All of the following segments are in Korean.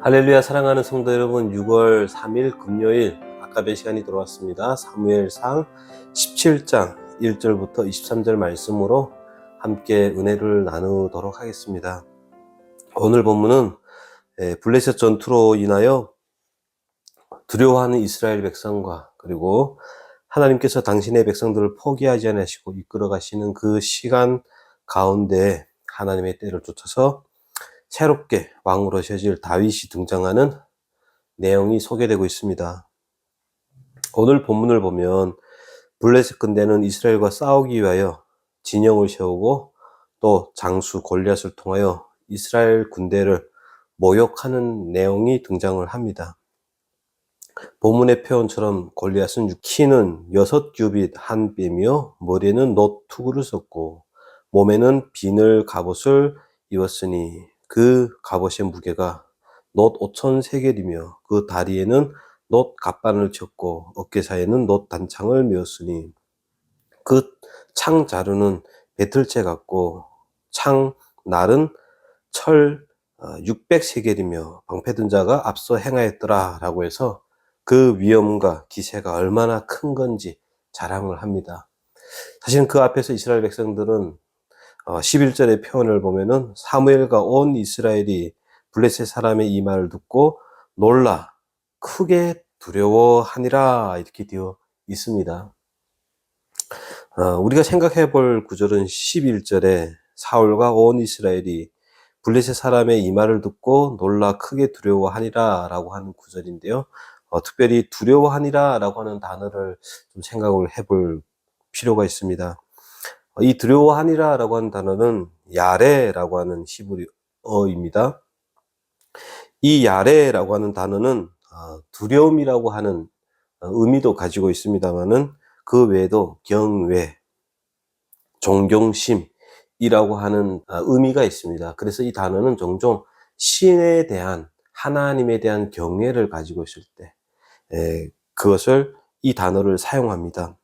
할렐루야 사랑하는 성도 여러분 6월 3일 금요일 아까의 시간이 돌아왔습니다. 사무엘상 17장 1절부터 23절 말씀으로 함께 은혜를 나누도록 하겠습니다. 오늘 본문은 에, 블레셋 전투로 인하여 두려워하는 이스라엘 백성과 그리고 하나님께서 당신의 백성들을 포기하지 않으시고 이끌어 가시는 그 시간 가운데 하나님의 때를 쫓아서 새롭게 왕으로 세질 다윗이 등장하는 내용이 소개되고 있습니다. 오늘 본문을 보면 블레셋 군대는 이스라엘과 싸우기 위하여 진영을 세우고 또 장수 골리앗을 통하여 이스라엘 군대를 모욕하는 내용이 등장을 합니다. 본문의 표현처럼 골리앗은 키는 여섯 규빗 한 뼘이요 머리에는 놋 투구를 썼고 몸에는 비늘 갑옷을 입었으니 그 갑옷의 무게가 놋 5천 세겔이며 그 다리에는 놋 갑반을 쳤고 어깨 사이에는 놋 단창을 메었으니 그 창 자루는 배틀채 같고 창 날은 철 600세겔이며 방패 든 자가 앞서 행하였더라 라고 해서 그 위엄과 기세가 얼마나 큰 건지 자랑을 합니다. 사실 그 앞에서 이스라엘 백성들은 11절의 표현을 보면은 사무엘과 온 이스라엘이 블레셋 사람의 이 말을 듣고 놀라 크게 두려워하니라 이렇게 되어 있습니다. 어, 우리가 생각해 볼 구절은 11절에 사울과 온 이스라엘이 블레셋 사람의 이 말을 듣고 놀라 크게 두려워하니라 라고 하는 구절인데요. 어, 특별히 두려워하니라 라고 하는 단어를 좀 생각을 해볼 필요가 있습니다. 이 두려워하니라라고 하는 단어는 야레라고 하는 히브리어입니다. 이 야레라고 하는 단어는 어, 두려움이라고 하는 어, 의미도 가지고 있습니다만은 그 외에도 경외, 존경심이라고 하는 어, 의미가 있습니다. 그래서 이 단어는 종종 신에 대한 하나님에 대한 경외를 가지고 있을 때 그것을 이 단어를 사용합니다.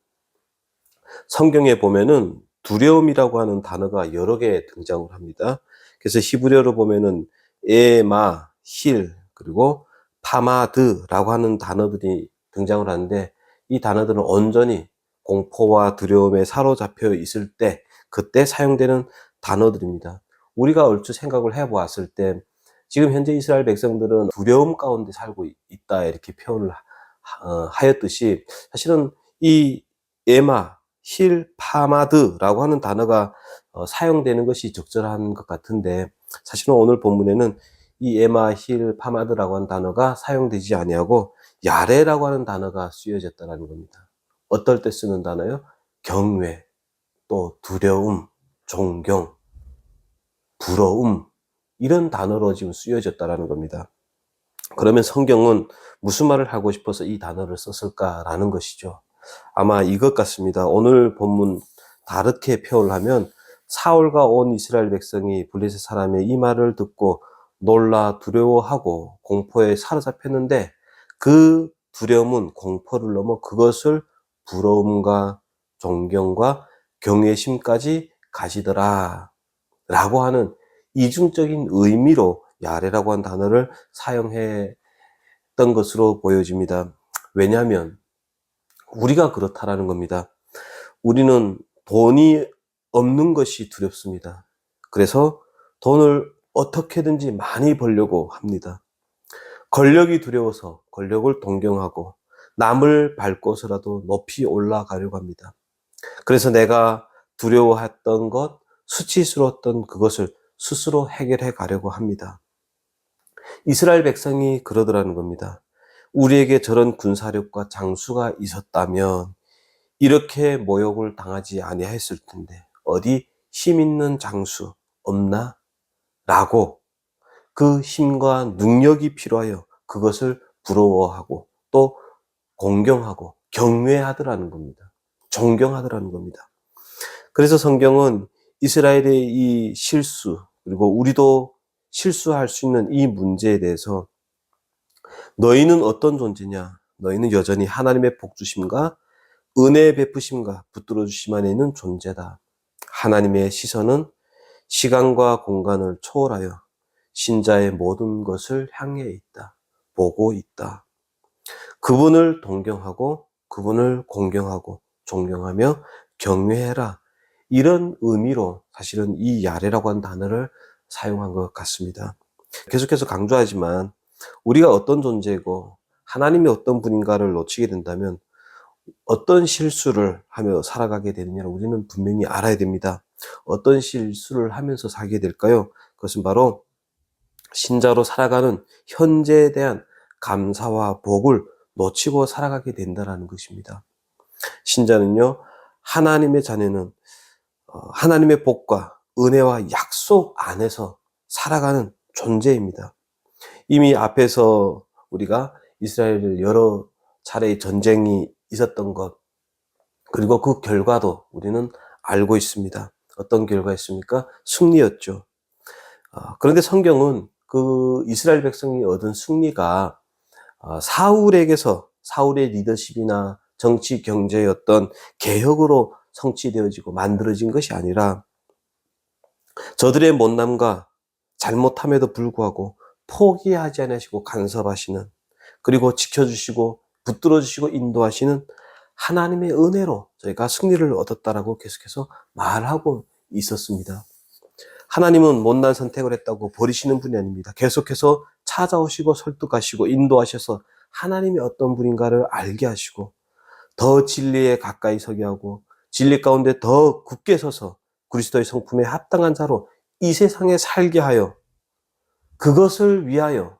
성경에 보면은 두려움이라고 하는 단어가 여러 개 등장을 합니다. 그래서 히브리어로 보면은 에마, 힐, 그리고 파마드라고 하는 단어들이 등장을 하는데 이 단어들은 온전히 공포와 두려움에 사로잡혀 있을 때 그때 사용되는 단어들입니다. 우리가 얼추 생각을 해보았을 때 지금 현재 이스라엘 백성들은 두려움 가운데 살고 있다 이렇게 표현을 어, 하였듯이 사실은 이 에마, 힐 파마드라고 하는 단어가 어, 사용되는 것이 적절한 것 같은데 사실은 오늘 본문에는 이 에마 힐 파마드라고 하는 단어가 사용되지 아니하고 야레라고 하는 단어가 쓰여졌다는 겁니다. 어떨 때 쓰는 단어요? 경외, 또 두려움, 존경, 부러움 이런 단어로 지금 쓰여졌다는 겁니다. 그러면 성경은 무슨 말을 하고 싶어서 이 단어를 썼을까라는 것이죠. 아마 이것 같습니다. 오늘 본문 다르게 표현을 하면 사울과 온 이스라엘 백성이 블레셋 사람의 이 말을 듣고 놀라 두려워하고 공포에 사로잡혔는데 그 두려움은 공포를 넘어 그것을 부러움과 존경과 경외심까지 가시더라 라고 하는 이중적인 의미로 야레라고 한 단어를 사용했던 것으로 보여집니다. 왜냐하면 우리가 그렇다라는 겁니다. 우리는 돈이 없는 것이 두렵습니다. 그래서 돈을 어떻게든지 많이 벌려고 합니다. 권력이 두려워서 권력을 동경하고 남을 밟고서라도 높이 올라가려고 합니다. 그래서 내가 두려워했던 것, 수치스러웠던 그것을 스스로 해결해 가려고 합니다. 이스라엘 백성이 그러더라는 겁니다. 우리에게 저런 군사력과 장수가 있었다면 이렇게 모욕을 당하지 아니했을 텐데 어디 힘 있는 장수 없나? 라고 그 힘과 능력이 필요하여 그것을 부러워하고 또 공경하고 경외하더라는 겁니다. 존경하더라는 겁니다. 그래서 성경은 이스라엘의 이 실수 그리고 우리도 실수할 수 있는 이 문제에 대해서 너희는 어떤 존재냐? 너희는 여전히 하나님의 복주심과 은혜의 베푸심과 붙들어 주심 안에 있는 존재다. 하나님의 시선은 시간과 공간을 초월하여 신자의 모든 것을 향해 있다. 보고 있다. 그분을 동경하고 그분을 공경하고 존경하며 경외해라. 이런 의미로 사실은 이 야레라고 하는 단어를 사용한 것 같습니다. 계속해서 강조하지만 우리가 어떤 존재고 하나님이 어떤 분인가를 놓치게 된다면 어떤 실수를 하며 살아가게 되느냐를 우리는 분명히 알아야 됩니다. 어떤 실수를 하면서 살게 될까요? 그것은 바로 신자로 살아가는 현재에 대한 감사와 복을 놓치고 살아가게 된다는 것입니다. 신자는요, 하나님의 자녀는 어, 하나님의 복과 은혜와 약속 안에서 살아가는 존재입니다. 이미 앞에서 우리가 이스라엘을 여러 차례의 전쟁이 있었던 것, 그리고 그 결과도 우리는 알고 있습니다. 어떤 결과였습니까? 승리였죠. 어, 그런데 성경은 그 이스라엘 백성이 얻은 승리가 어, 사울에게서 사울의 리더십이나 정치 경제의 어떤 개혁으로 성취되어지고 만들어진 것이 아니라 저들의 못남과 잘못함에도 불구하고 포기하지 않으시고 간섭하시는 그리고 지켜주시고 붙들어 주시고 인도하시는 하나님의 은혜로 저희가 승리를 얻었다라고 계속해서 말하고 있었습니다. 하나님은 못난 선택을 했다고 버리시는 분이 아닙니다. 계속해서 찾아오시고 설득하시고 인도하셔서 하나님이 어떤 분인가를 알게 하시고 더 진리에 가까이 서게 하고 진리 가운데 더 굳게 서서 그리스도의 성품에 합당한 자로 이 세상에 살게 하여 그것을 위하여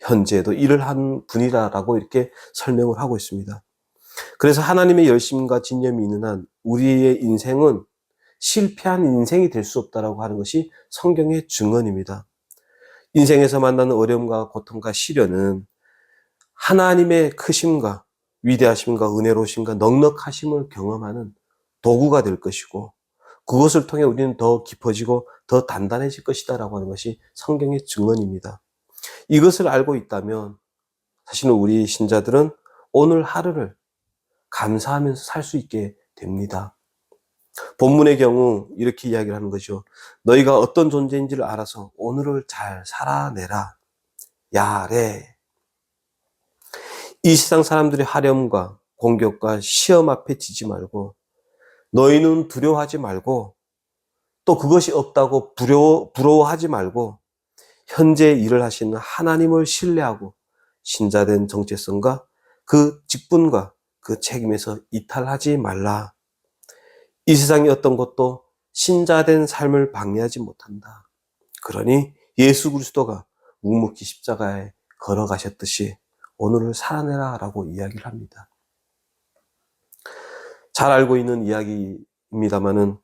현재도 일을 한 분이라라고 이렇게 설명을 하고 있습니다. 그래서 하나님의 열심과 진념이 있는 한 우리의 인생은 실패한 인생이 될 수 없다라고 하는 것이 성경의 증언입니다. 인생에서 만나는 어려움과 고통과 시련은 하나님의 크심과 위대하심과 은혜로우심과 넉넉하심을 경험하는 도구가 될 것이고 그것을 통해 우리는 더 깊어지고 더 단단해질 것이다라고 하는 것이 성경의 증언입니다. 이것을 알고 있다면 사실은 우리 신자들은 오늘 하루를 감사하면서 살 수 있게 됩니다. 본문의 경우 이렇게 이야기를 하는 거죠. 너희가 어떤 존재인지를 알아서 오늘을 잘 살아내라. 야래. 이 세상 사람들의 하렴과 공격과 시험 앞에 지지 말고 너희는 두려워하지 말고 또 그것이 없다고 부러워, 부러워하지 말고 현재 일을 하시는 하나님을 신뢰하고 신자된 정체성과 그 직분과 그 책임에서 이탈하지 말라. 이 세상의 어떤 것도 신자된 삶을 방해하지 못한다. 그러니 예수 그리스도가 묵묵히 십자가에 걸어가셨듯이 오늘을 살아내라 라고 이야기를 합니다. 잘 알고 있는 이야기입니다만은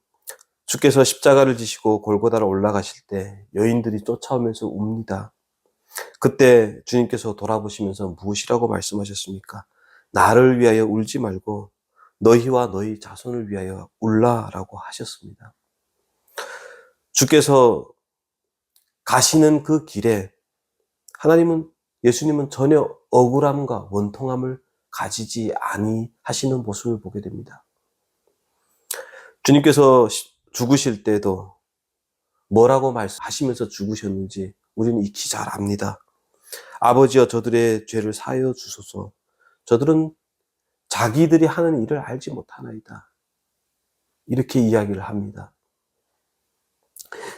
주께서 십자가를 지시고 골고다를 올라가실 때 여인들이 쫓아오면서 웁니다. 그때 주님께서 돌아보시면서 무엇이라고 말씀하셨습니까? 나를 위하여 울지 말고 너희와 너희 자손을 위하여 울라라고 하셨습니다. 주께서 가시는 그 길에 하나님은 예수님은 전혀 억울함과 원통함을 가지지 아니하시는 모습을 보게 됩니다. 주님께서 죽으실 때도 뭐라고 말씀하시면서 죽으셨는지 우리는 익히 잘 압니다. 아버지여 저들의 죄를 사여 주소서. 저들은 자기들이 하는 일을 알지 못하나이다. 이렇게 이야기를 합니다.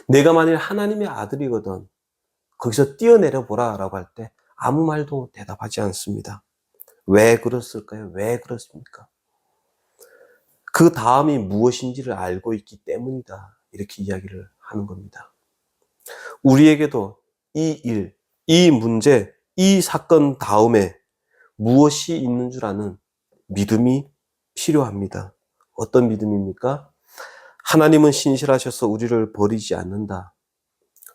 내가 만일 하나님의 아들이거든 거기서 뛰어내려 보라라고 할 때 아무 말도 대답하지 않습니다. 왜 그랬을까요? 왜 그렇습니까? 그 다음이 무엇인지를 알고 있기 때문이다. 이렇게 이야기를 하는 겁니다. 우리에게도 이 일, 이 문제, 이 사건 다음에 무엇이 있는 줄 아는 믿음이 필요합니다. 어떤 믿음입니까? 하나님은 신실하셔서 우리를 버리지 않는다.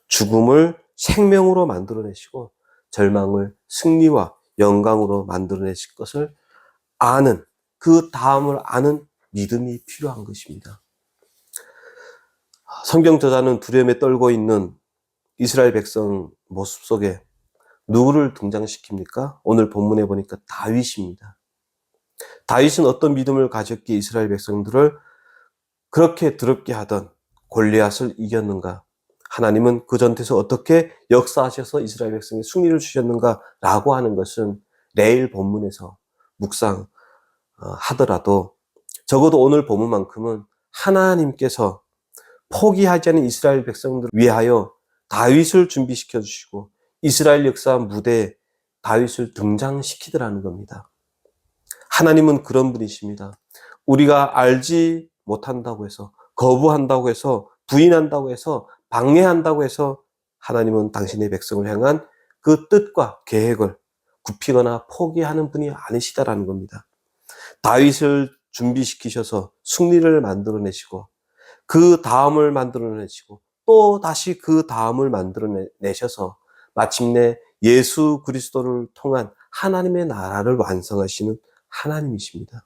죽음을 생명으로 만들어내시고 절망을 승리와 영광으로 만들어내실 것을 아는 그 다음을 아는 믿음이 필요한 것입니다. 성경 저자는 두려움에 떨고 있는 이스라엘 백성 모습 속에 누구를 등장시킵니까? 오늘 본문에 보니까 다윗입니다. 다윗은 어떤 믿음을 가졌기에 이스라엘 백성들을 그렇게 더럽게 하던 골리앗을 이겼는가? 하나님은 그 전투에서 어떻게 역사하셔서 이스라엘 백성에 승리를 주셨는가라고 하는 것은 내일 본문에서 묵상 어, 하더라도 적어도 오늘 본문만큼은 하나님께서 포기하지 않은 이스라엘 백성들을 위하여 다윗을 준비시켜 주시고 이스라엘 역사 무대에 다윗을 등장시키더라는 겁니다. 하나님은 그런 분이십니다. 우리가 알지 못한다고 해서 거부한다고 해서 부인한다고 해서 방해한다고 해서 하나님은 당신의 백성을 향한 그 뜻과 계획을 굽히거나 포기하는 분이 아니시다라는 겁니다. 다윗을 준비시키셔서 승리를 만들어내시고 그 다음을 만들어내시고 또 다시 그 다음을 만들어내셔서 마침내 예수 그리스도를 통한 하나님의 나라를 완성하시는 하나님이십니다.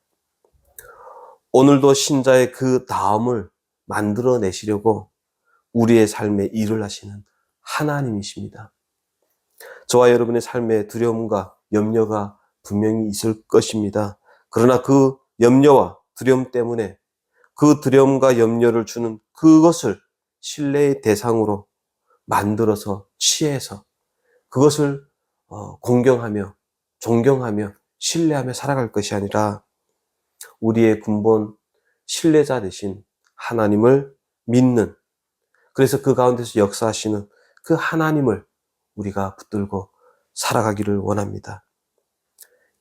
오늘도 신자의 그 다음을 만들어내시려고 우리의 삶에 일을 하시는 하나님이십니다. 저와 여러분의 삶에 두려움과 염려가 분명히 있을 것입니다. 그러나 그 염려와 두려움 때문에 그 두려움과 염려를 주는 그것을 신뢰의 대상으로 만들어서 취해서 그것을 어, 공경하며 존경하며 신뢰하며 살아갈 것이 아니라 우리의 근본 신뢰자 대신 하나님을 믿는 그래서 그 가운데서 역사하시는 그 하나님을 우리가 붙들고 살아가기를 원합니다.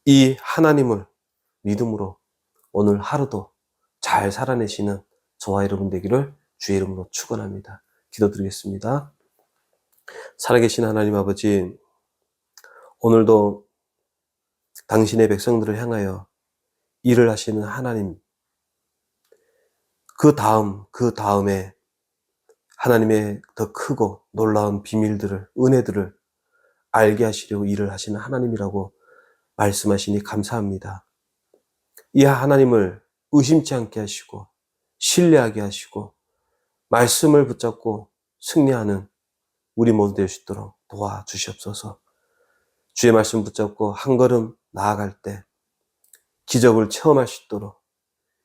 이 하나님을 믿음으로 오늘 하루도 잘 살아내시는 저와 여러분 되기를 주의 이름으로 축원합니다. 기도드리겠습니다. 살아계신 하나님 아버지, 오늘도 당신의 백성들을 향하여 일을 하시는 하나님, 그 다음, 그 다음에 하나님의 더 크고 놀라운 비밀들을, 은혜들을 알게 하시려고 일을 하시는 하나님이라고 말씀하시니 감사합니다. 이 하나님을 의심치 않게 하시고, 신뢰하게 하시고, 말씀을 붙잡고 승리하는 우리 모두 될 수 있도록 도와주시옵소서. 주의 말씀 붙잡고 한 걸음 나아갈 때 기적을 체험할 수 있도록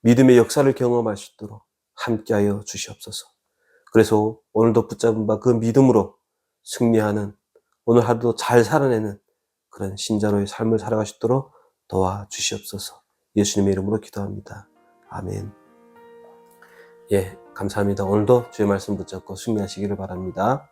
믿음의 역사를 경험할 수 있도록 함께하여 주시옵소서. 그래서 오늘도 붙잡은 바 그 믿음으로 승리하는 오늘 하루도 잘 살아내는 그런 신자로의 삶을 있도록 도와주시옵소서. 예수님의 이름으로 기도합니다. 아멘. 예, 감사합니다. 오늘도 주의 말씀 붙잡고 승리하시기를 바랍니다.